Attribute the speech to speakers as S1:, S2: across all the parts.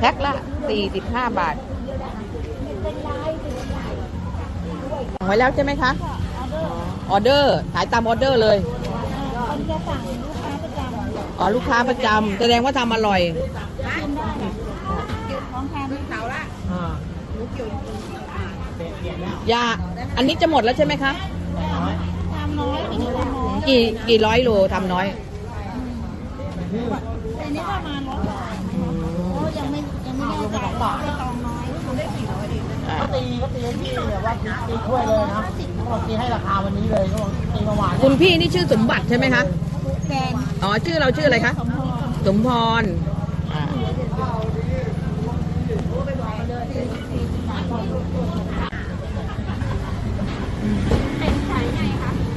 S1: แพ็คละสี่สิบห้าบาทสั่งไว้แล้วใช่ไหมคะออเดอร์ขายตามออเดอร์เลย
S2: คนจะสั่งลูกค้าประจำ
S1: อ๋อลูกค้าประจำแสดงว่าทำอร่อย
S2: กินได้ของทานไม่เผาละ
S1: ยาอันนี้จะหมดแล้วใช่ไหมคะ
S2: ทำน้อยกินทำน้อย
S1: กี่กี่ร้อยโลทำน้อย
S2: แต่นี้ประมาณ บอกไปตองน้อยทำได้สี่ร้อยเอง
S1: อ่า
S3: ก็ตีก็ตีให้พี่แบบว่าตีถ้วยเลยนะเขาบอกตีให้ราคาวันนี้เลยเขาบอกตีประมาณ
S1: คุณพี่นี่ชื่อสมบัติใช่ไหมคะ
S2: แฟน
S1: อ๋อชื่อเราชื่ออะไรคะ
S2: สมพร
S1: สมพรอ่า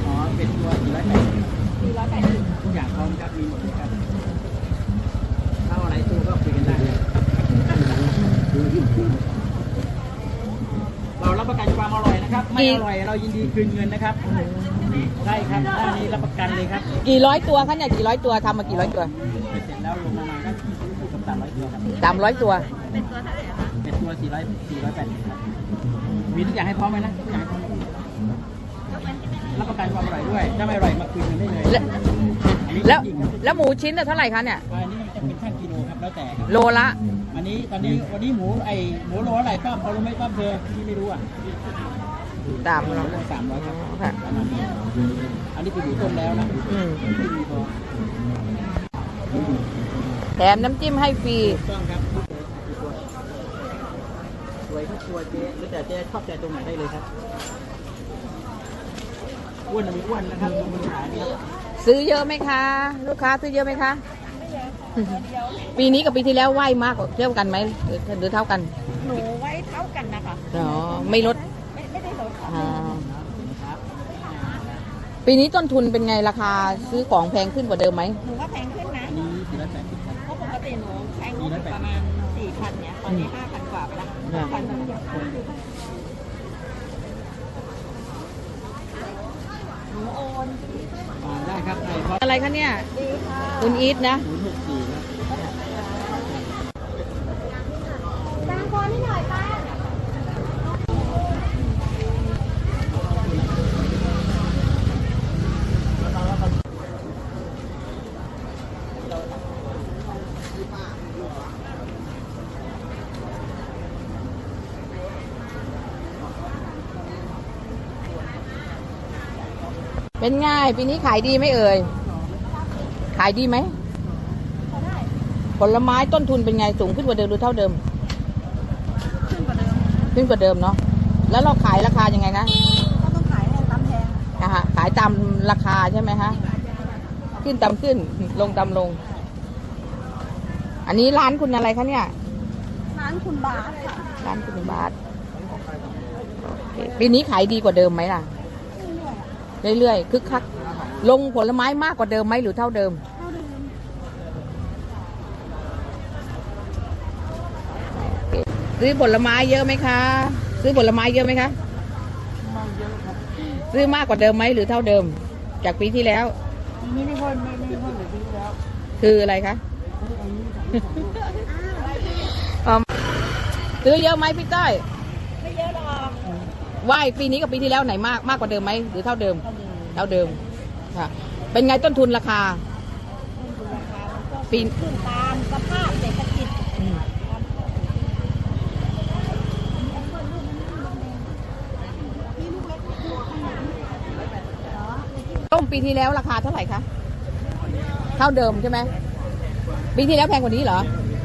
S3: อ๋อเป็นตัวสี่ร้อยแปดสิบทุกอย่างพร้อมครับมีหมดครับถ้าอะไรตู้ก็คุยกันได้เรารับประกันความอร่อยนะครับ ไม่อร่อยเรายินดีคืนเงินนะครับใช่ครับด้านนี้รับประกันเลยครับ
S1: กี่ร้อยตัวคะเนี่ยกี่ร้อยตัวทำมากี่ร้อยตัว
S3: เสร็จแล้วลงประมาณก็กับสามร้อยตัวครับ
S1: สามร้อยตัว
S3: เป็นตัวสี่ร้อยสี่ร้อยแปดสิบครับมีทุกอย่างให้พร้อมไหมนะทุกอย่างให้พร้อมรับประกันความอร่อยด้วยถ้าไม่อร่อยมาคืนกันได้เลย
S1: แล้ว
S3: อันนี้
S1: แล้ว
S3: จริงครับ
S1: แล้วหมูชิ้นน่ะเท่าไหร่คะเนี่ย
S3: อันนี้มันจะเป็นช่างกิโลครับแล้วแต่ครับ
S1: โลละ
S3: อันนี้ตอนนี้วันนี้หมูไอหมูโลอะไรป้าพอรู้ไหมป้าเธอที่ไม่รู้อะ
S1: ตาม
S3: โล
S1: เรา
S3: ละสามร้อยครับ
S1: ค่ะ
S3: ประมาณนี้อันนี้คือหมูต้มแล้วนะ
S1: อืม
S3: ที่ดีพอ
S1: แถมน้ำจิ้มให้ฟรี
S3: ถูกต้องครับสวยครับตัวเจ๊หรือแต่เจ๊ชอบใจตรงไหนได้เลยครับอ้วนมีอ้วนนะครับตรงบนขานี่ครับ
S1: ซื้อเยอะไหมคะ ลูกค้าซื้อเยอะไหมคะปีนี้กับปีที่แล้วไหวมากกว่าเท่ากันไหมหรือหรือเท่ากัน
S2: หนูไว้เท่ากันนะคะ
S1: อ๋อไม่ลด
S2: ไม่ไม่ได้ลดค่ะ
S1: อ่า ปีนี้ต้นทุนเป็นไงราคาซื้อของแพงขึ้นกว่าเดิมไหม
S2: หนูว่าแพงขึ้นนะ
S3: อันนี้สี่ร้อยแปดสิบครับ
S2: เพราะปกติหนูใช้งบประมาณสี่พันเนี่ยตอนนี้ห้าพันกว่าไปละ
S1: อืม
S2: พันหนึ่งหนูโอน
S3: อ่าได้ครับไอ้พอ
S1: อะไรคะเนี่ย
S2: ดีค่ะ
S1: คุณอีทนะ
S3: ศูนย์หกสี่ครับ
S2: ตามพอนี่หน่อยป้า
S1: เป็นไง่ายปีนี้ขายดีไหมเอ่ย ขายดีไหม ผลไม้ต้นทุนเป็นไงสูงขึ้นกว่าเดิมหรือเท่าเดิม
S2: ขึ้นกว่าเดิม
S1: ขึ้นกว่าเดิมเนาะ แล้วเราขายราคายังไงคะ
S2: ก็ต้องขายให้ตามแพง
S1: อ่าฮะขายตามราคาใช่ไหมคะขึ้นตามขึ้น ลงตามลง อันนี้ร้านคุณอะไรคะเนี่ย
S2: ร้านคุณบาสค่ะ
S1: ร้านคุณบาทโอเคปีนี้ขายดีกว่าเดิมไหมล่ะ เรื่อยๆ คึกคัก ลงผลไม้มากกว่าเดิมไหมหรือเท่าเดิม
S2: เท่าเดิม
S1: ซื้อผลไม้เยอะไหมคะ ซื้อผลไม้เยอะไหมคะซื้อมากกว่าเดิมไหมหรือเท่าเดิม จากปีที่แล้ว
S3: ทีนี้ไม่ค่อยไม่ไม่ค่อยเหลือที่แล้ว
S1: คืออะไรคะอ๋อซื้อเยอะไหมพี่ต้อย
S2: ไม่เยอะหรอก
S1: ว่ายปีนี้กับปีที่แล้วไหนมากมากกว่าเดิมไหมหรือเท่าเดิม เท่าเดิม ค่ะ เป็นไงต้นทุนราคาปี
S2: ขึ้นตามสภาพเศรษฐกิจ
S1: อืมต้มปีที่แล้วราคาเท่าไหร่คะ เท่าเดิมใช่ไหม ปีที่แล้วแพงกว่านี้เหรอ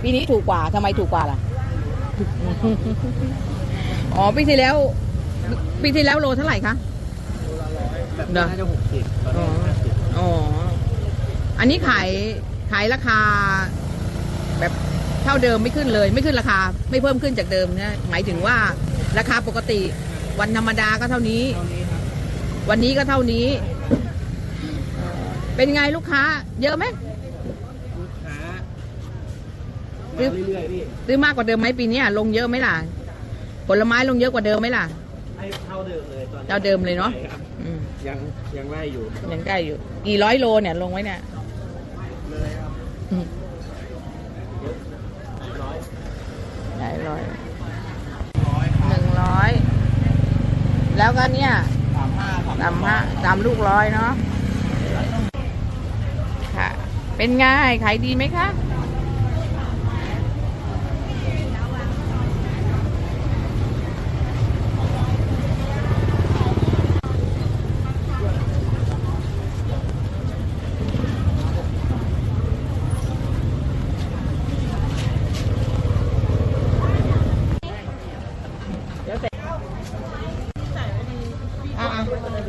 S1: ปีนี้ถูกกว่าทำไมถูกกว่าล่ะ อ๋อ ปีที่แล้ว ปีที่แล้วโลเท่าไหร่คะ
S3: แบบ
S1: เนอะ
S3: น่าจะหกสิบตอนนี้ห้าสิบ
S1: อ๋อ อันนี้ขายขายราคา แบบเท่าเดิมไม่ขึ้นเลย ไม่ขึ้นราคา ไม่เพิ่มขึ้นจากเดิมนะหมายถึงว่าราคาปกติ วันธรรมดาก็เท่านี้
S3: เท่านี้ครับ
S1: วันนี้ก็เท่านี้ เป็นไงลูกค้า เยอะไหม
S3: ลูกค้า
S1: ซื้
S3: มา
S1: อ
S3: เรื่อยๆพี่
S1: ซื้อมากกว่าเดิมไหมปีเนี้ยลงเยอะไหมล่ะ ผลไม้ลงเยอะกว่าเดิมไหมล่ะ
S3: ให้เท่าเดิมเลยตอนนี้
S1: เท่าเดิมเลยเนาะ
S3: ใช่ครับ
S1: อืม
S3: ยังยังไล่อยู่
S1: ยังใกล้อยู่ กี่ร้อยโลเนี่ยลงไว้เนี่ย
S3: เลยครับ
S1: อืม
S3: ร้อย
S1: ได้ร้อยหนึ่งร้อยแล้วก็เนี่ย
S3: สามห้า
S1: สามห้าสามลูกร้อยเนาะค่ะ เป็นไงขายดีไหมคะๆ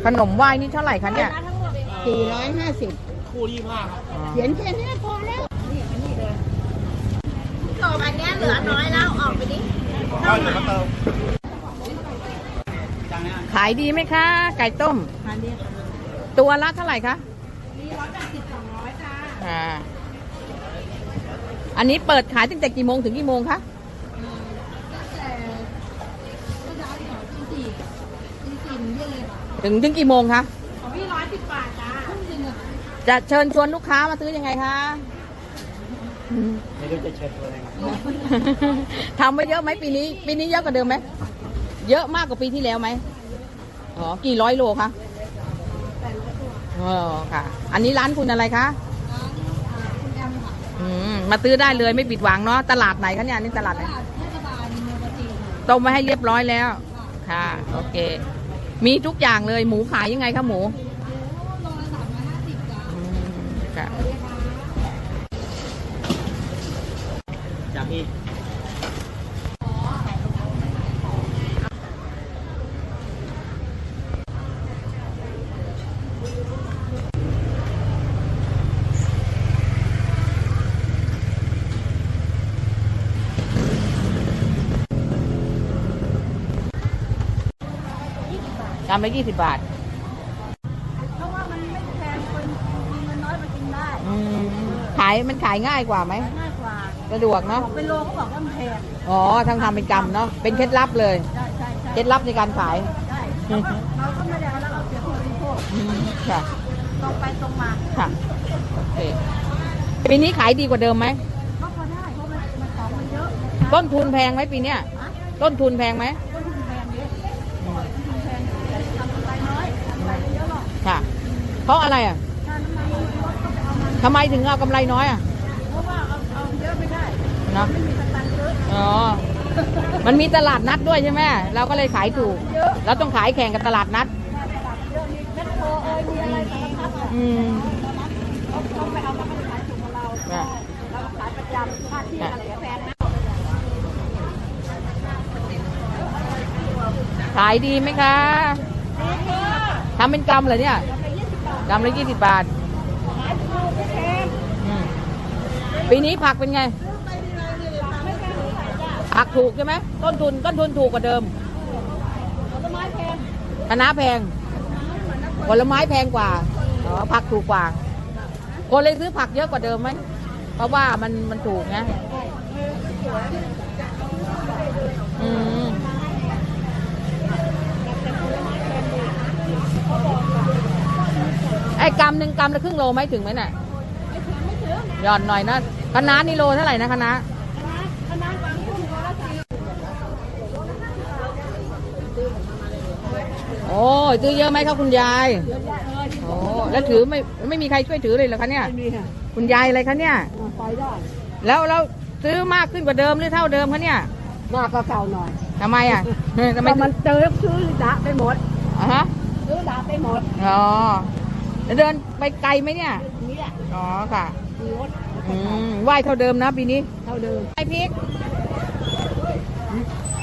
S1: ข นมไหว้นี่เท่าไหร่คะเนี่ย
S2: สี่ร้อยห้าสิบ
S3: คู่ยี่ห้าครับ
S2: เขียนแค่นี้พอแล้วนี่อันนี้เลยจบอันเนี้ยเหลือน้อยแล้วออกไปดิ
S3: ก็เดี๋ยวมาเติมจังเนี้ย
S1: ขายดีไหมคะ ไก่ต้ม
S2: อันนี้
S1: ตัวละเท่าไหร่คะ
S2: นี่ร้อยแปดสิบสองร้อยจ้า
S1: อ่าอันนี้เปิดขายตั้งแต่กี่โมงถึงกี่โมงคะ
S2: ตั้งแต่เมื่อเช้าที่สองตีสี่ตีสี่ถึงเที่ยงเลยค่ะ
S1: ถึงถึงกี่โมงคะ
S2: ของพี่ร้อยสิบบาทจ้าครึ่งจริงอะ
S1: จะเชิญชวนลูกค้ามาซื้อยังไงคะอืม
S3: ไม่รู้จะเชิญตัวอะไรครับ
S1: ทำไว้เยอะไหมปีนี้ ปีนี้เยอะกว่าเดิมไหมเยอะมากกว่าปีที่แล้วไหมอ๋อกี่ร้อยโลคะอ๋อค่ะ อันนี้ร้านคุณอะไรคะ
S2: ร้านอ่าคุณแอมค่ะ
S1: อืมมาซื้อได้เลยไม่ผิดหวังเนาะตลาดไหนคะเนี่ยอันนี่ตลาดไหน
S2: ตลาดเทศบาลเมืองปราจีนค่ะ
S1: ต้มไว้ให้เรียบร้อยแล้ว ค่ะ โอเค มีทุกอย่างเลยหมูขายยังไงคะหมู
S2: โลละสามร้อยห้าสิบจ้า
S1: อืมค่ะ
S2: สวัสดีค่ะ
S3: จากพี่
S1: ชามละยี่สิบบาท
S2: เพราะว่ามันไม่แพงคนมีเงินน้อยมากินได้
S1: อืมขายมันขายง่ายกว่าไหม
S2: ง่ายกว่า
S1: สะดวกเนาะ
S2: เป็นโลเขาบอกว่ามันแพง
S1: อ๋อทั้งทำเป็นกรรมเนาะ เป็นเคล็ดลับเลย
S2: ใช่ใช่ใช่
S1: เคล็ดลับในการขาย
S2: ใช่เราก็เราก็ไม่ได้เอาแล้วเราเสียผู้บริโภค
S1: อืมค่ะ
S2: ตรงไปตรงมา
S1: ค่ะ โอเค ปีนี้ขายดีกว่าเดิมไหม
S2: ก็พอได้เพราะมันมันของมันเยอะ
S1: ต้นทุนแพงไหมปีเนี้ย
S2: ฮะ
S1: ต้นทุนแพงไหม
S2: เพราะ
S1: อะไรอะ
S2: ถ้าน้ำมันมันลดก็ไปเอามัน
S1: ทำไมถึงเอากำไรน้อยอะ
S2: เพราะว่าเอาเอาเยอะไม่ได้
S1: เนาะ
S2: ไม่มีสตังค์ซื้อ
S1: อ๋อ มันมีตลาดนัดด้วยใช่ไหมเราก็เลยขายถูก
S2: เยอะ
S1: เราต้องขายแข่งกับตลาดนัด
S2: ตลาดเยอะมีแมคโครเอ้ยมีอะไรสารพัดอะ
S1: อืม
S2: เขาเขาไปเอาแล้วก็ไปขายถูกกับเรา
S1: ค่ะ
S2: เราก็ขายประจำค่าที่อะไรก็แพงนะ
S1: ขายดีไหมคะทำเป็นกำเหรอเนี่ย กำละยี่สิบบาท ปีนี้ผักเป็นไง ผักถูกใช่ไหม ต้นทุนต้นทุนถูกกว่าเดิม
S2: ผลไม้แพง
S1: คณะแพง ผลไม้แพงกว่า อ๋อ ผักถูกกว่า คนเลยซื้อผักเยอะกว่าเดิมไหม เพราะว่ามันมันถูกนะอืม ไอ้กำหนึ่งกำละครึ่งโลไหมถึงไหมน่ะหย่อนหน่อยนะคณะน้านี่โลเท่าไหร่นะคณะน้า
S2: คณะบางกุ้งโลละสี่
S1: โอ้ยซื้อเยอะไหมครับคุณยายโอ้แล้วถือไม่ไม่มีใครช่วยถือเลยเหรอคะเนี่ย
S2: มีค่ะ
S1: คุณยายอะไรคะเนี่ย
S2: ไปได้
S1: แล้วเราซื้อมากขึ้นกว่าเดิมหรือเท่าเดิมคะเนี่ย
S2: มากกว่าเก่าหน่อย
S1: ทำไมอะเฮ้ยทำไม
S2: แต่มันเจอซื้อดาไปหมด
S1: อะฮะ
S2: ซื้อดาไปหมด
S1: อ๋อแล้ว เดินไปไกลไหมเนี่ย
S2: นี่แหละ
S1: อ๋อค่ะ
S2: มีรถ
S1: อืมไหวเท่าเดิมนะปีนี้
S2: เท่าเดิม
S1: ไอพริก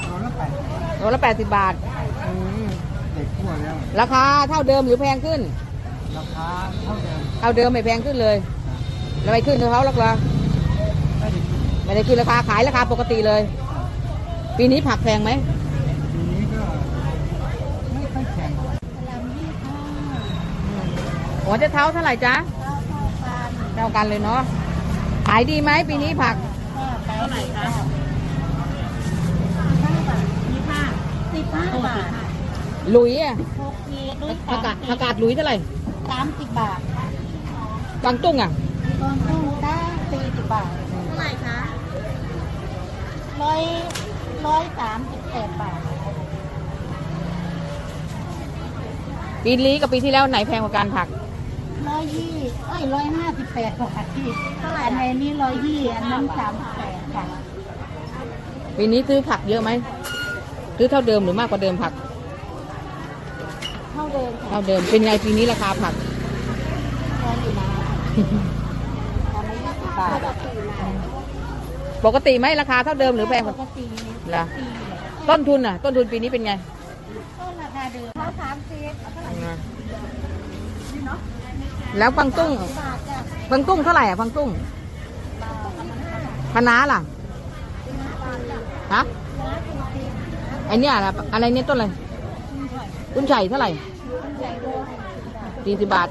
S3: ร้อยละแปด
S1: โลละแปดสิบบาทอืม
S3: เด็กทั่วแล้ว
S1: ราคาเท่าเดิมหรือแพงขึ้น
S3: ราคาเท่าเดิม
S1: เท่าเดิมไม่แพงขึ้นเลยแล้วไม่ขึ้นเท่าเขาหรอกเหรอ
S3: ไม่ได้
S1: ไม่ได้ขึ้นราคาขายราคาปกติเลย ปีนี้ผักแพงไหม
S3: ทีนี้ก็ไม่ค่อยแข็ง
S2: ลำยี่ห้า
S1: หัวจะเท้าเท่าไหร่จ๊ะ
S2: เท่าเท่ากัน
S1: เท่ากันเลยเนาะขายดีไหมปีนี้ผัก
S2: เท่าไหร่คะห้าบาทยี่ห้าสิบห้าบาท
S1: หลุยอะ
S2: หกขีดด้วย
S1: ผักกาดผักกาดหลุยเท่าไหร่
S2: สามสิบบาท
S1: กวางตุ้งอะ
S2: กองกุ้งได้สี่สิบบาทเท่าไหร่คะ
S4: ร้อยร้อยสามสิบแปดบาท
S1: ปีนี้กับปีที่แล้วไหนแพงกว่ากันผัก
S4: ร้ อยยี่เอ้ยร้อยห้าสิบแปดบาทที่เท่าไหร่อันไหนนี่ร้อยยี่อันนั้นสามสิบแปดค่ะ
S1: ปีนี้ซื้อผักเยอะไหมซื้อเท่าเดิมหรือมากกว่าเดิมผัก
S4: เท่าเดิมค่ะ
S1: เท่าเดิมเป็นไงปีนี้ราคาผัก
S4: แพงอยู่นะตอนนี้ยี่สิบบาทอะ
S1: ปกติไหมราคาเท่าเดิมหรือแพงก
S4: ป
S1: ว่า
S4: กติ
S1: เหรอ
S4: ปีเลย
S1: ต้นทุนอะ ต้นทุนปีนี้เป็นไง
S4: ต้นราคาเดิมเขาสามสิบเท่าไหร่
S1: แล้วฟังตุ้ง
S4: ฟา
S1: งตุ้งเท่าไหร่อะฟังตุ้งคะนาล่ะฮะไอเนี้ยอะไรอะไรเนี่ยต้นอะไรกุ้นไฉเท่าไหร่สี่สิบบาท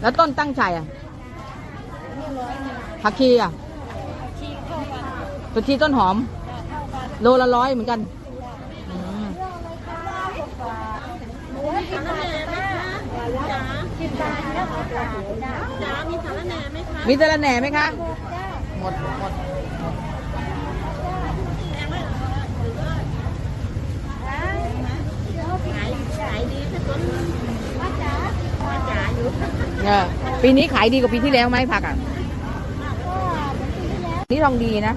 S1: แล้วต้นตั้งไฉอะผักชีอะผักชีต้นหอม โลละร้อยเหมือนกันอืม
S4: สิบบาท จ้ะสิบบาทแล้วค่ะจ้ามีสารแหน่ไหมคะ
S1: มีตะละแหน่ไหมคะ หมดหมด
S4: ขายขายดีถ้าต้นว่าจ๋าว่าจ๋าอยู่
S1: เออปีนี้ขายดีกว่าปีที่แล้วไหมผักอะ
S4: ก็เหมือนปีที่แล้ว
S1: นี่ทองดีนะ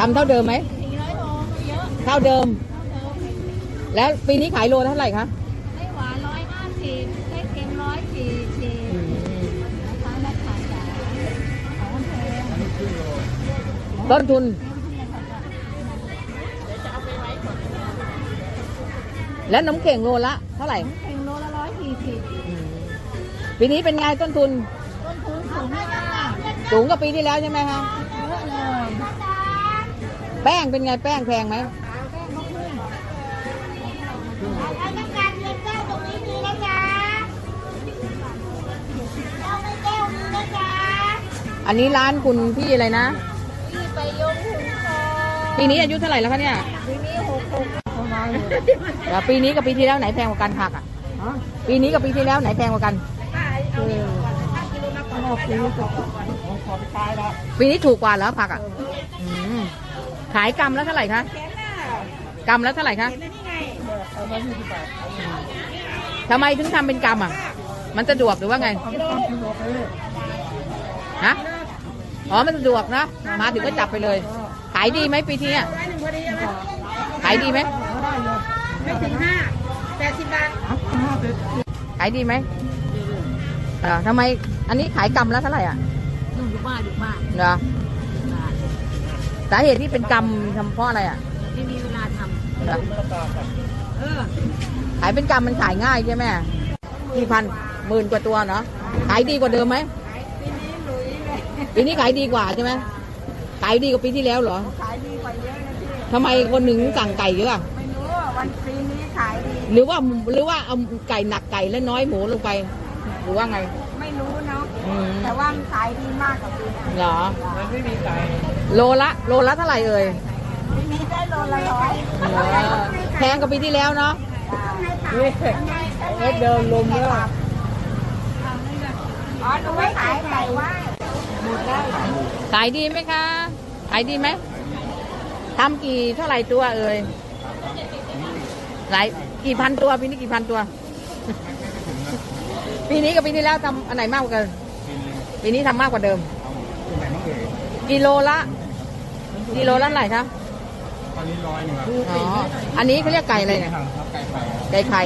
S1: ทำเท่าเดิมไหม
S4: สี่ร้อยโลเยอะ
S1: เท่าเดิม แล้วปีนี้ขายโลเท่าไหร่คะ
S4: ไม่หวานร้อยห้าสิบไม่เค็มร้อยสี่สิบนะคะราคาจ๋าของแพง
S1: ต้นทุน แล้วน้ำเข่งโลละเท่าไหร่
S4: เค็มโลละร้อยสี่สิบ
S1: ปีนี้เป็นไงต้นทุน
S4: ต้นทุนสูงมาก
S1: สูงกว่าปีที่แล้วใช่ไหมคะ
S4: เยอะเลย
S1: แป้งเป็นไงแป้งแพงไหม
S4: ไอ้น้ำการเงินเจ้าตรงนี้มีนะจ๊ะเจ้าไม่แก้วมีนะจ๊ะ
S1: อันนี้ร้านคุณพี่อะไรนะ
S4: พี่ไปยงหุ่นคอ
S1: ปีนี้อายุเท่าไหร่แล้วคะเนี่ย
S4: ปีนี้หกหกประมาณ
S1: แล้วปีนี้กับปีที่แล้วไหนแพงกว่ากันผักอะปีนี้กับปีที่แล้วไหนแพงกว่ากันปีนี้ถูกกว่าแล้วผักอะอืม ขายกรัมแล้วเท่าไหร่คะกรัมแล้วเท่าไหร่คะทำไมถึงทำเป็นกรัมอะ มันสะดวกหรือว่าไง ฮะ อ๋อ มันสะดวกนะ มาถึงก็จับไปเลย ขายดีไหมปีที่เนี้ยขายดีไหม
S4: ไม่ถึงห้าแปดสิบบาท
S1: ขายดีไหมเออทำไม อันนี้ขายกรัมแล้วเท่าไหร่อะ
S4: อยู่บ้านอยู่บ้าน
S1: เหรอ สาเหตุที่เป็นกรรมทำเพราะอะไรอะ
S4: ไม่มีเวลาท
S1: เหรอำ
S4: เออ
S1: ขายเป็นกรรมมันขายง่ายใช่ไหมกี่พันหมื่นกว่าตัวเนาะขายดีกว่าเดิมไหม
S4: ปีนี้หลุยเลย
S1: ปีนี้ขายดีกว่าใช่ไหมขายดีกว่าปีที่แล้วเหรอ
S4: ขายดีกว่าเยอะนะพี่
S1: ทำไมคนหนึ่งสั่งไก่เยอะอะ
S4: ไม่รู้ว่าวันปีนี้ขายดี
S1: หรือว่าหรือว่าเอาไก่หนักไก่และน้อยหมูลงไป หรือว่าไง
S4: ไม่รู้เนาะ
S1: อืม
S4: แต่ว่ามันขายดีมากกว่าปีนี้
S1: เหรอ
S5: มันไม่มีไก่
S1: โลละ โลละเท่าไหร่เอ่ย
S4: ปีนี้ได้โลละร้อย
S1: เหรอแพงกว่าปีที่แล้วเนาะ
S5: นี่เอ็ดเดินลมเนี่ย
S4: อ๋อหนูไม่ขายไก่ว่า
S1: ขายดีไหมคะ ขายดีไหมทำกี่เท่าไหร่ตัวเอ่ยหลายกี่พันตัวปีนี้กี่พันตัว ปีนี้กับปีที่แล้วทำอันไหนมากกว่ากันปีนี้ทำมากกว่าเดิมกิโลละ กิโลละเท่าไหร่คะ
S5: ตอนนี้ร้อยหนึ่งครับ
S1: อ๋ออันนี้เขาเรียกไก่อะไรเนี่ย
S5: ครับไก่ไข่
S1: ไก่ไข่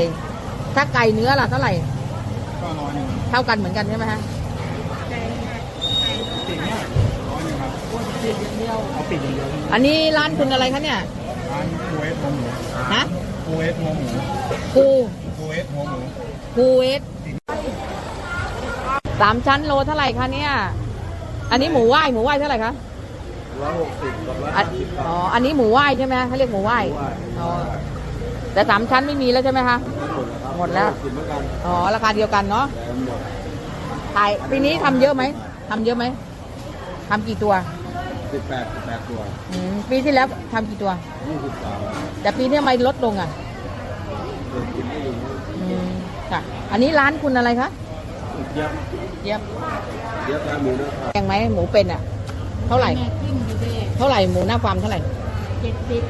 S1: ถ้าไก่เนื้อล่ะเท่าไหร่
S5: ก็ร้อยหนึ่ง
S1: เท่ากันเหมือนกันใช่ไหมฮะ
S5: ปีกเนี่ยร้อยหนึ่งครับปีกอย่างเดียวเอาปีกอย่างเดียว
S1: อันนี้ร้านคุณอะไรคะเนี่ย
S5: ร้านคูเอสหัวหมู
S1: ฮะ
S5: คูเอสหัวหมู
S1: คู
S5: คูเอสหัวหมู
S1: คูเวสสามชั้นโลเท่าไหร่คะเนี่ย อันนี้หมูไหว้หมูไหว้เท่าไหร่คะ
S5: ร้อยหกสิบกับร้อย
S1: อันอ๋อ อันนี้หมูไหว้ใช่ไหมเขาเรียกหมูไหว้อ๋อ แต่สามชั้นไม่มีแล้วใช่ไหมคะ หมดแล้ว
S5: สิบเหมือนกัน
S1: อ๋อ ราคาเดียวกันเนาะ
S5: แต่หมด
S1: ขายปีนี้ทำเยอะไหมทำเยอะไหมทำกี่ตัว
S5: สิบแปดสิบแปดตัว
S1: อืมปีที่แล้วทำกี่ตัว
S5: ยี่สิบสาม
S1: แต่ปีนี้ทำไมลดลงอะ
S5: เดินกินไม่อยู่
S1: อือันนี้ร้านคุณอะไรคะ
S5: เยอะ
S1: เย็บ
S5: เยอะครับหมูนะครับ
S1: แพงไหมหมูเป็นอะ เท่าไหร่
S2: แม่ขึ้นอยู่เด้
S1: เท่าไหร่หมูหน้าฟาร์มเท่าไหร่
S2: เจ็ดสิบ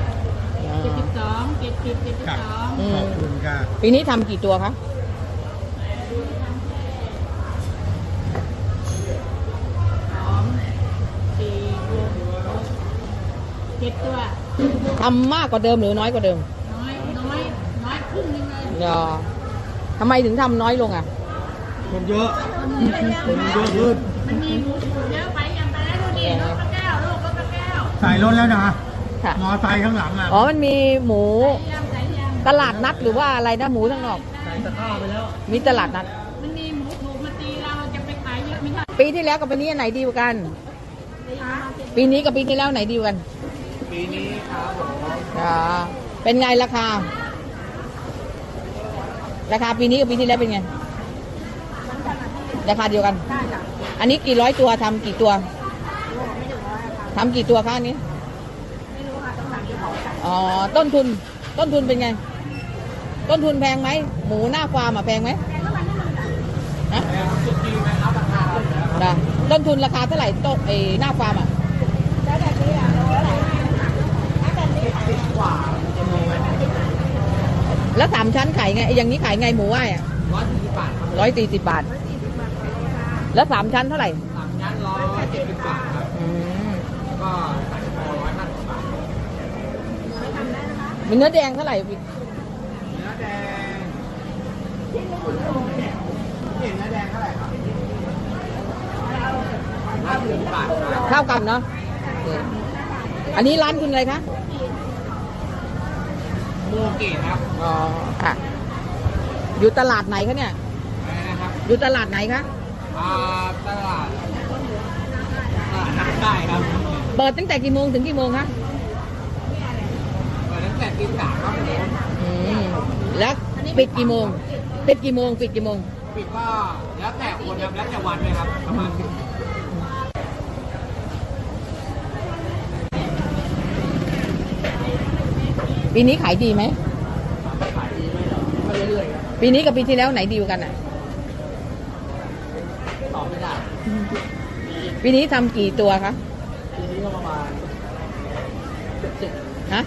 S2: เจ็ดสิบสองเจ็ดสิบเจ็ดสิบสอง
S1: อื
S5: ข
S1: ม
S5: อบคุณค่ะ
S1: ปีนี้ทำกี่ตัวคะ
S2: สองสี่หกเจ็ดตัว
S1: ทำมากกว่าเดิมหรือน้อยกว่าเดิม
S2: น้อย น้อย น้อยครึ่งหนึงเลย
S1: เดี๋ยวทำไมถึงทำน้อยลงอะ
S5: คนเยอะ
S2: คนเยอะแยะ
S5: คนเยอะขึ้น
S2: มันมีหมูถูก
S5: ใส่รถแล้วนะ
S1: ค่ะ
S5: มอไซค์ข้างหลังอะ
S1: อ๋อ มันมีหมู
S2: ใส่ยำใส่ยำ
S1: ตลาดนัดหรือว่าอะไรนะหมูทั้างนอก
S5: ใส่ตะกร้าไปแล้ว
S1: มีตลาดนัด
S2: มันมีหมูถูกมาตีเราจะไปขายเยอะไม่ได้
S1: ปีที่แล้วกับปีนี้อันไหนดีกว่ากัน ปีนี้กับปีที่แล้วไหนดีกว่ากัน
S5: ปีนี้ครับผม
S1: อ่าเป็นไงราคา ราคาปีนี้กับปีที่แล้วเป็นไง ราคาเดียวกัน
S2: ได้จ้ะ
S1: อันนี้กี่ร้อยตัวทำกี่ตัว ทำกี่ตัวคะอันนี้
S2: ไม่รู้ค่ะต้องถามเจ้าของค่ะ
S1: อ๋อ ต้นทุน ต้นทุนเป็นไง ต้นทุนแพงไหม หมูหน้าฟาร์มอะแพงไหมฮะนะต้นทุนราคาเท่าไหร่ต้นไอ้หน้าฟาร์มอะ
S2: แล้วแบบนี้อะโลเท่าไหร่ถ้าแบบนี้ขาย
S1: แล้วสามชั้นขายไงไอ้อย่างนี้ขายไงหมูไหวอะ
S5: ร้อยสี่สิบบาทครับ
S1: ร้อยสี่สิบบาท แล้วสามชั้นเท่าไหร่
S5: สามชั้นร้อยเจ็ดสิบบาทครับ
S1: อืม
S5: แล้ว ก็ใส่คอร้อยห้าสิบบาท
S1: มีเนื้อแดงเท่าไหร่
S5: เนื้อแดงเห็นเนื้อแดงเท่าไหร่ครับห้าสิบบาทครับ
S1: เท่ากันเนาะโอเคอันนี้ร้านคุณอะไรคะ
S5: โมเกะครับ
S1: อ๋อค่ะ อยู่ตลาดไหนคะเนี่ย
S5: อะไรนะครับ
S1: อยู่ตลาดไหนคะ
S5: อ่าตลาดตลาดนัดได้ครับ
S1: เปิดตั้งแต่กี่โมงถึงกี่โมงคะ
S5: เปิดตั้งแต่ตีสามครับผม
S1: อืมแล้วปิดกี่โมง ปิดกี่โมง ปิดกี่โมง
S5: ปิดก็แล้วแต่คนครับแล้วแต่วันเลยครับประมาณ
S1: ปีนี้ขายดีไหม
S5: ขายดีไหมเหรอก็เรื่อยๆครับ
S1: ปีนี้กับปีที่แล้วไหนดีกว่ากันอะ
S5: ตอบไม่ได้
S1: ปีนี้ทำกี่ตัวคะ
S5: ปีนี้ก็ประมาณเจ็ด
S1: ฮะ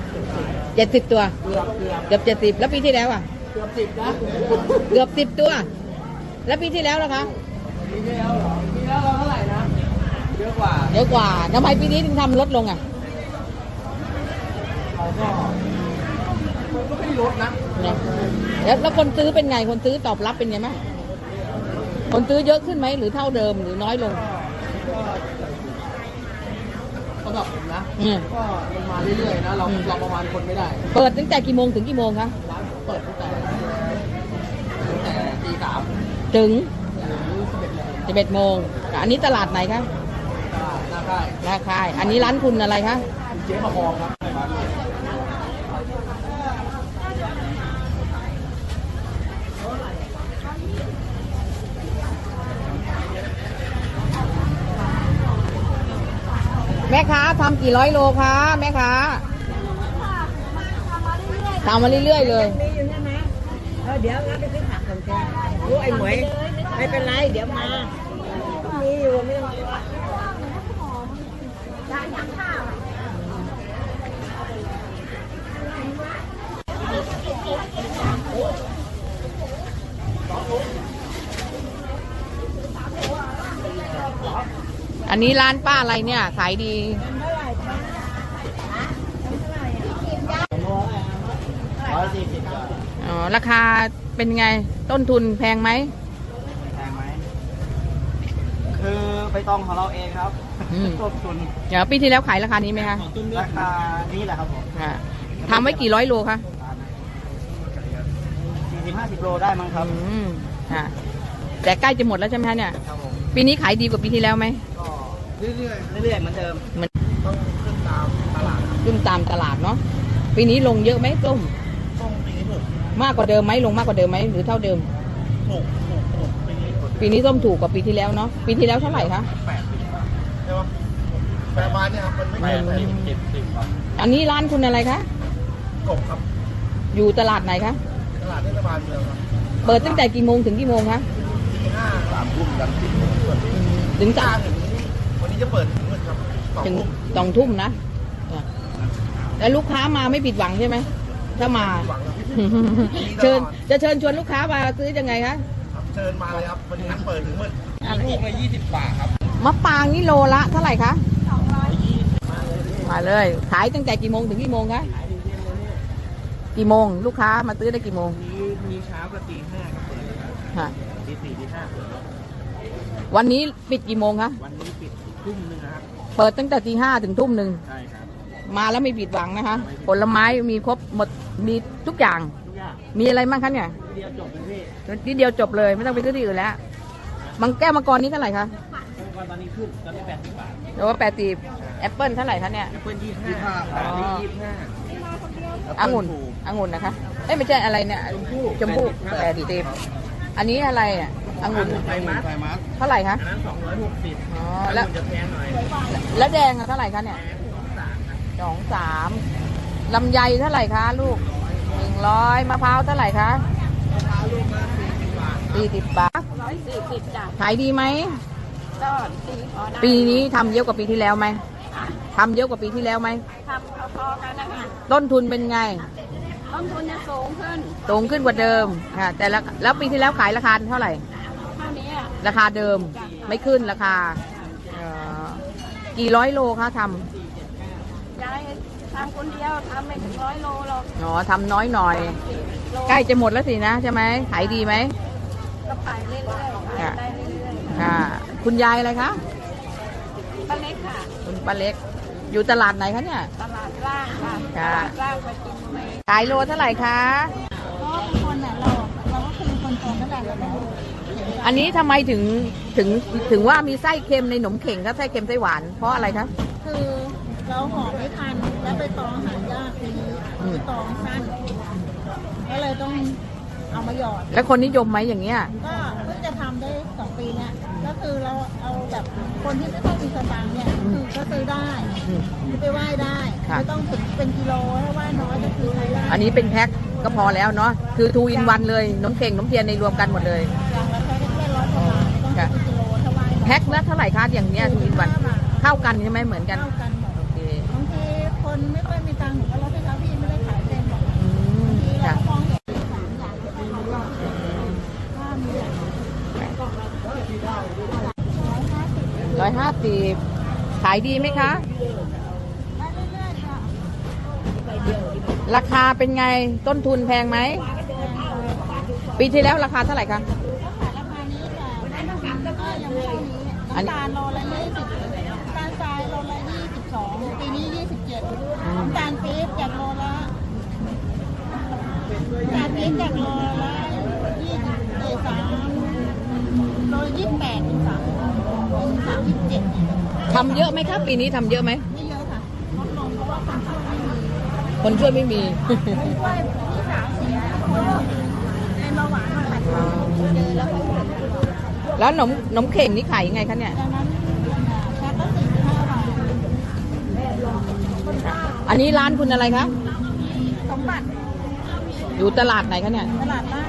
S1: เจ็ดสิบตัว
S5: เกือบเกือบ
S1: เกือบเจ็ดสิบแล้วปีที่แล้วอะ
S5: เกือบสิบนะ
S1: เกือบสิบตัว แล้วปีที่แล้วล่ะคะ
S5: ปีที่แล้วเหรอปีที่แล้วเราเท่าไหร่นะ เยอะกว่า
S1: เยอะกว่าทำไมปีนี้ถึงทำลดลงอะ
S5: เราก็มันก็ไม่ได้ลดนะ
S1: เนี่ยแล้วแล้วคนซื้อเป็นไง คนซื้อตอบรับเป็นไงบ้างคนซื้อเยอะขึ้นไหมหรือเท่าเดิมหรือน้อยลง
S5: สำหรับผมนะ
S1: อืม
S5: ก็มันมาเรื่อยๆนะเรา
S1: อืม
S5: เราประมาณคนไม่ได้
S1: เปิดตั้งแต่กี่โมงถึงกี่โมงคะ
S5: ร้านเปิดตั้งแต่ตั้งแต่ตีสาม
S1: ถึง
S5: ถึงสิบเอ็ดโมง
S1: สิบเอ็ดโมงอันนี้ตลาดไหนคะ
S5: ตลาดหน้าค่าย
S1: ราคาย อันนี้ร้านคุณอะไรคะ
S5: คุณเจ๊ประคองครับ
S1: แม่ค้ากี่ร้อยโลคะแม่ค้าทำมาเรื่อยๆเลย
S4: มีอยู่ใช่ไหมเออเดี๋ยวงั้นไปซื้อผักก่อนแกรู้ไอ้หมวยไม่เป็นไรเดี๋ยวมามีอยู่ไม่ต้องกลัว
S1: อันนี้ร้านป้าอะไรเนี่ย ขายดี
S5: ร้อยสี่สิบบาท
S1: อ๋อราคาเป็นไงต้นทุนแพงไหม
S5: แพงไหม คือใบตองของเราเองครับ
S1: อืม
S5: ต้นทุน
S1: เดี๋ยวปีที่แล้วขายราคานี้ไหมคะ
S5: ราคานี้แหละครับผม
S1: อ่าทำไว้กี่ร้อยโลคะ
S5: สี่สิบห้าสิบโลได้มั้งครับ
S1: อืมค่ะแต่ใกล้จะหมดแล้วใช่ไหมคะเนี่ย
S5: ครับผม
S1: ปีนี้ขายดีกว่าปีที่แล้วไหม
S5: ก็เรื่อยๆเรื่อยๆเหมือนเดิม
S1: มัน
S5: ต้องขึ้นตามตลาดครับ
S1: ขึ้นตามตลาดเนาะปีนี้ลงเยอะไหมต้ม
S5: ต้องปีนี้ถูก
S1: มากกว่าเดิมไหมลงมากกว่าเดิมไหมหรือเท่าเดิม
S5: ถูกถูกถูกปีนี้ถูก
S1: ปีนี้ส้มถูกกว่าปีที่แล้วเนาะปีที่แล้วเท่าไหร่คะ
S5: แปดสิบใช่ปะแปดบาทเนี่ยครับมันไม่แปดสิบเจ็ดสิบครับ
S1: อันนี้ร้านคุณอะไรคะ
S5: กบครับ
S1: อยู่ตลาดไหนคะ
S5: ตลาดเทศบาลเมืองครับ
S1: เปิดตั้งแต่กี่โมงถึงกี่โมงคะ
S6: ห้าสามทุ่มยันสิบโมง
S1: ถึงสาม
S6: วันนี้จะเปิดถึงมืดครับสอง
S1: ถึง
S6: ทุ่ม
S1: สองทุ่มนะอะแล้วลูกค้ามาไม่ผิดหวังใช่ไหมถ้ามา
S6: หวังครับ
S1: เชิญจะเชิญชวนลูกค้ามาซื้อยังไงคะ
S6: ครับเชิญมาเลยครับวันนี้เปิดถึงมืด
S1: อะไร
S6: ลูกละยี่สิบบาทครับ
S1: มะปรางนี่โลละเท่าไหร่คะมาเลย ขายตั้งแต่กี่โมงถึงกี่โมงคะกี่โมง ลูกค้ามาซื้อได้กี่โมง
S3: มีมีเช้ากับตีห้าครับเปิดครับ
S1: ฮะ
S3: ตีสี่ตีห้าเปิดครับ
S1: วันนี้ปิดกี่โมงคะ
S3: วันนี้ปิดทุ่มหนึงนะครับ
S1: เปิดตั้งแต่ตีห้าถึงทุ่มหนึ่ง
S3: ใช่ครับ
S1: มาแล้วไม่ผิดหวังนะคะ ผลไม้มีครบหมดมีทุกอย่าง
S3: ทุกอย่าง
S1: มีอะไรบ้างคะเนี่ย
S3: เดียวจบเลยพี่
S1: ทีเดียวจบเลยไม่ต้องไปซื้อที่อื่นแล้วมังแก้วมังกรนี้เท่าไหร่คะ
S3: วันตอนนี้ขึ้นตอนนี้แปดสิบบาท
S1: หรือว่าแปดสิบแอปเปิลเท่าไหร่คะเนี่ย
S3: แอปเปิ้ลยี่สิบห้า
S1: อ๋อ
S3: อันนี้ยี่สิบห้า
S1: องุ่นองุ่นนะคะเอ้ยไม่ใช่อะไรเนี่ยชมพู่แปดสิบอันนี้อะไรอะองุ่น
S3: ไฟมัส
S6: ไฟมัส
S1: เท่าไหร่คะ
S3: อันนั้นสองร้อยหกสิบ
S1: อ๋อ
S3: อัน
S1: แล้ว
S3: นั้นจะแพงหน่อย
S1: แล้วแดงอะเท่าไหร่คะเนี่ย สองสามลำไยเท่าไหร่คะลูกหนึ่งร้อยมะพร้าวเท่าไหร่คะสี่สิบบาท
S2: ร้อยสี่สิบจ้ะ
S1: ขายดีไหม
S2: ก็ตีพอได้
S1: ปีนี้ทำเยอะกว่าปีที่แล้วไหมทำเยอะกว่าปีที่แล้วไหม
S2: ทำพอๆกันนะคะ
S1: ต้นทุนเป็นไง
S2: ต้นทุนจะสูงขึ้น
S1: สูงขึ้นกว่าเดิมค่ะแต่ละแล้วปีที่แล้วขายราคาเท่าไหร่
S2: เท่านี้อะ
S1: ราคาเดิมไม่ขึ้นราคาเอ่อกี่ร้อยโลคะท
S2: ยาย ทำคนเดียวทำไม่ถึงร้อยโลหรอกำ
S1: อ๋อทำน้อยหน่อย
S2: โล
S1: ใกล้จะหมดแล้วสินะใช่ไหมขายดีไหม
S2: ก็ขายเรื่อยๆขายได้เรื่อยๆ
S1: ค่ะ คุณยายอะไรคะ
S2: ป้าเล็กค่ะ
S1: คุณป้าเล็ก อยู่ตลาดไหนคะเนี่ย
S2: ตลาดล่างค่ะ
S1: ค่ะ
S2: ตลาดล่างไปกินไหม
S1: ขายโลเท่าไหร่คะ
S2: เพราะเป็นคนน่ะเราเราก็คือคนตรงนั่นแหละเราต้อง
S1: อันนี้ทำไมถึงถึงถึงว่ามีไส้เค็มในหนมเข่งครับไส้เค็มไส้หวาน เพราะอะไรคะ
S4: คือเราห่อไม่ทัน แล้วไปตองหายากทีนี้
S1: อืม
S4: ไปตองสั้นก็เลยต้องเอามาหยอด
S1: แล้วคนนิยมไหมอย่างเงี้ย
S4: ก็เพิ่งจะทำได้สองปีเนี้ยก็คือเราเอาแบบคนที่ไม่ค่อยมีสตางค์เนี่ยคือก็ซื้อได้
S1: อืม
S4: ไปไหว้ได้
S1: ค่ะ
S4: ไม่ต้องถึงเป็นกิโลถ้าไหว้น้อยก็คือใช้ได้
S1: อันนี้เป็นแพ็คก็พอแล้วเนาะคือทูอินวันเลยนมเข่งนมเทียนในรวมกันหมดเลย
S4: อย่างละแค่ได้แค่ร้อยกว่าบาทไม่ต้อง
S1: ค่ะ
S4: เป็นกิโลถ้าไหว้น้อย
S1: แพ็คละเท่าไหร่คะอย่างเนี้ยทูอินวัน
S4: ห้าบาท
S1: เท่ากันใช่ไหมเหมือนกัน
S4: เท่ากันหมด
S1: โอเค
S4: บางทีคนไม่ค่อยมีตังค์หนูก็ลดให้เขาพี่ไม่ได้ขายเต็มหรอก
S1: อืม
S4: ทีเรา
S1: ค่ะ
S4: ก็มองเห็นสามอย่างถ้ามีอย่าง
S1: ร้ อยห้าสิบขายดีไหมคะ ราคาเป็นไงต้นทุนแพงไหม ปีที่แล้วราคาเท่าไหร่คะ
S4: ราคานี้แต่ก็ยังไม่เท่านี้
S1: อันนี้
S4: น้ำตาลโลละยี่สิบน้ำตาลทรายโลละยี่สิบสองปีนี้ยี่สิบเจ็ดน้ำตาลปี๊บจากโลละน้ำตาลปี๊บจากโลละยี่สิบเออสามโลยี่สิบแปดถึงสามถึงสามสิบเจ็ดเนี่ย
S1: ทำเยอะไหมคะปีนี้ทำเยอะไหม
S4: ไม่เยอะค่ะลดลงเพราะว่าคนช่วยไม่มี
S1: คนช่วยไม่มี
S4: คนช่วยพี่สาวเสียคนเป็นเบาหวานมาตัดเจอแล้วเขาเห็น
S1: แล้วหนมหนมเข่งนี่ขายยังไงคะเนี่ย
S4: ดังนั้นแค่ก็สี่สิบห้าบาท
S1: อันนี้ร้านคุณอะไรคะ
S4: สมบัติ
S1: อยู่ตลาดไหนคะเนี่ย
S4: ตลาดล่า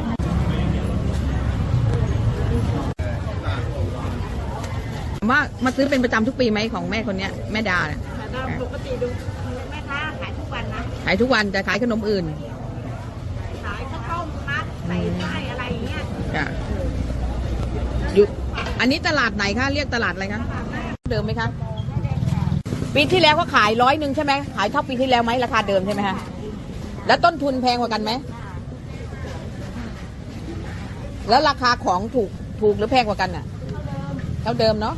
S1: ว่ามาซื้อเป็นประจำทุกปีไหมของแม่คนเนี้ยแม่ดาเนี่ย
S4: ปกติดูแม่ค้าขายทุกวันนะ
S1: ขายทุกวันแต่ขายขนมอื่น
S4: ขายข้าวต้มมัดใส่ไส้อะไรอย่างเงี้ย
S1: ค่ะอยู่อันนี้ตลาดไหนคะเรียกตลาดอะไรคะเดิมไหมคะปีที่แล้วก็ขายร้อยหนึ่งใช่ไหมขายเท่าปีที่แล้วไหมราคาเดิมใช่ไหมคะแล้วต้นทุนแพงกว่ากันไหมแล้วราคาของถูกถูกหรือแพงกว่ากันน่ะเท่าเดิมเนาะ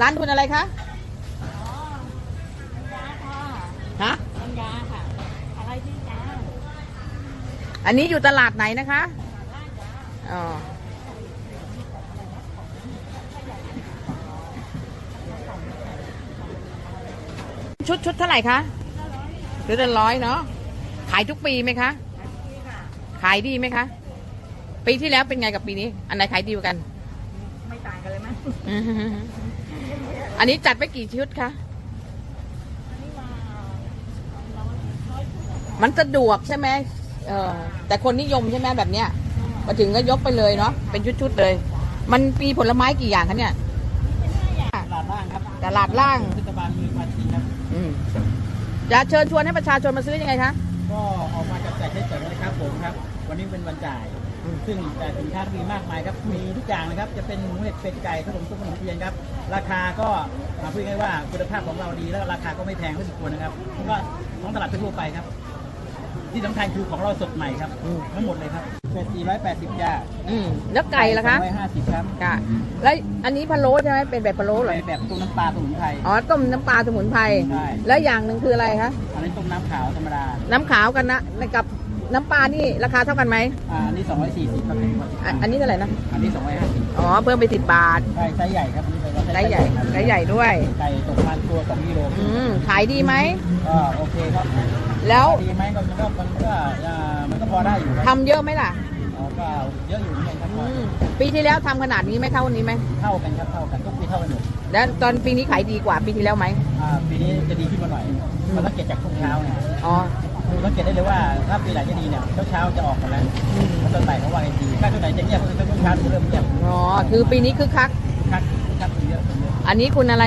S1: ร้านคุณอะไรคะฮะ
S4: ปัญญาค่ะอะไรที่จ้า
S1: อันนี้อยู่ตลาดไหนนะคะอ๋อชุดชุดเท่าไหร่คะชุดละร้อยเนาะ ขายทุกปีไหมคะ ขายดีไหมคะ ปีที่แล้วเป็นไงกับปีนี้ อันไหนขายดีกว่ากัน
S4: ไม่ต่างกันเลยมั้ย
S1: อันนี้จัดไปกี่ชุดคะ
S4: อันนี้ว่าร้อยร้อยชุดอะค่ะ
S1: มันสะดวกใช่ไหมเออแต่คนนิยมใช่ไหมแบบเนี้ยมาถึงก็ยกไปเลยเนาะ เป็นชุดๆเลย มันมีผลไม้กี่อย่างคะเนี่ย
S3: ตลาดล่างครับ
S1: ตลาดล่าง
S3: เทศบาลเมืองปราจีนครับ
S1: อืมจะเชิญชวนให้ประชาชนมาซื้อยังไงคะ
S3: ก็ออกมาจับจ่ายใช้สอยกันเลยครับผมครับ วันนี้เป็นวันจ่าย
S1: อืม
S3: ซึ่งแต่สินค้าก็มีมากมายครับ มีทุกอย่างนะครับ จะเป็นหมูเห็ดเป็ดไก่ขนมต้มขนมเทียนครับ ราคาก็มาพูดง่ายๆว่าคุณภาพของเราดีแล้วราคาก็ไม่แพงไม่สุดควรนะครับก็ท้องตลาดทั่วไปครับ ที่สำคัญคือของเราสดใหม่ครับ
S1: อืม
S3: ทั้งหมดเลยครับเป็ด480จ้า
S1: อืมแล้วไก่ล่ะคะ
S3: 250ครับ
S1: ค่ะแล้วอันนี้พะโล้ใช่ไหมเป็นแบบพะโล้เหร
S3: ไป
S1: อ
S3: แบบต้มน้ำปลาสมุนไพร
S1: อ๋อต้มน้ำปลาสมุนไพร
S3: ใช่
S1: แล้วอย่างหนึ่งคืออะไรคะ
S3: อันนี้ต้มน้ำขาวธรรมดา
S1: น้ำขาวกันนะกับ น้ำปลานี่ราคาเท่ากันไหม
S3: อ่าอันนี้240ครับ
S1: อะอันนี้เท่าไหร่นะ
S3: อันนี้250
S1: อ๋อ เพิ่มไปสิบบาท
S3: ใช่ไซส์ใหญ่ครับอันนี้เป็นว่า
S1: ไซส์ใหญ่ไซส์ใหญ่ด้วย
S3: ไก่ตกมันตัว2กิโล
S1: อืมขายดีไหม
S3: ก็โอเคครับ
S1: แล้ว
S3: ดีไหมก็มันก็มันก็อ่ามันก็พอได้อยู่ครับ
S1: ทำเยอะไหมล่ะ
S3: อ๋อก็เยอะอยู่เหมือนกันครับ
S1: อืมปีที่แล้วทำขนาดนี้ไหมเท่านี้ไหม
S3: เท่ากันครับเท่ากันทุกปีเท่ากันหมด
S1: แล้วตอนปีนี้ขายดีกว่าปีที่แล้วไหม
S3: อ่าปีนี้จะดีขึ้นมาหน่อยมันสังเกตจากช่วงเช้าเนี่ย
S1: อ๋อ
S3: คือ สังเกตได้เลยว่าถ้าปีไหนจะดีเนี่ยเช้าเช้าๆจะออกกันแล้ว
S1: อืม
S3: แล้วตอนบ่ายเขาว่ากันดีถ้าช่วงไหนจะเงียบคือช่วงเช้าจะเริ่มเงียบ
S1: อ๋อคือปีนี้คึกคัก
S3: คักคักเยอะ
S1: อันนี้คุณอะไร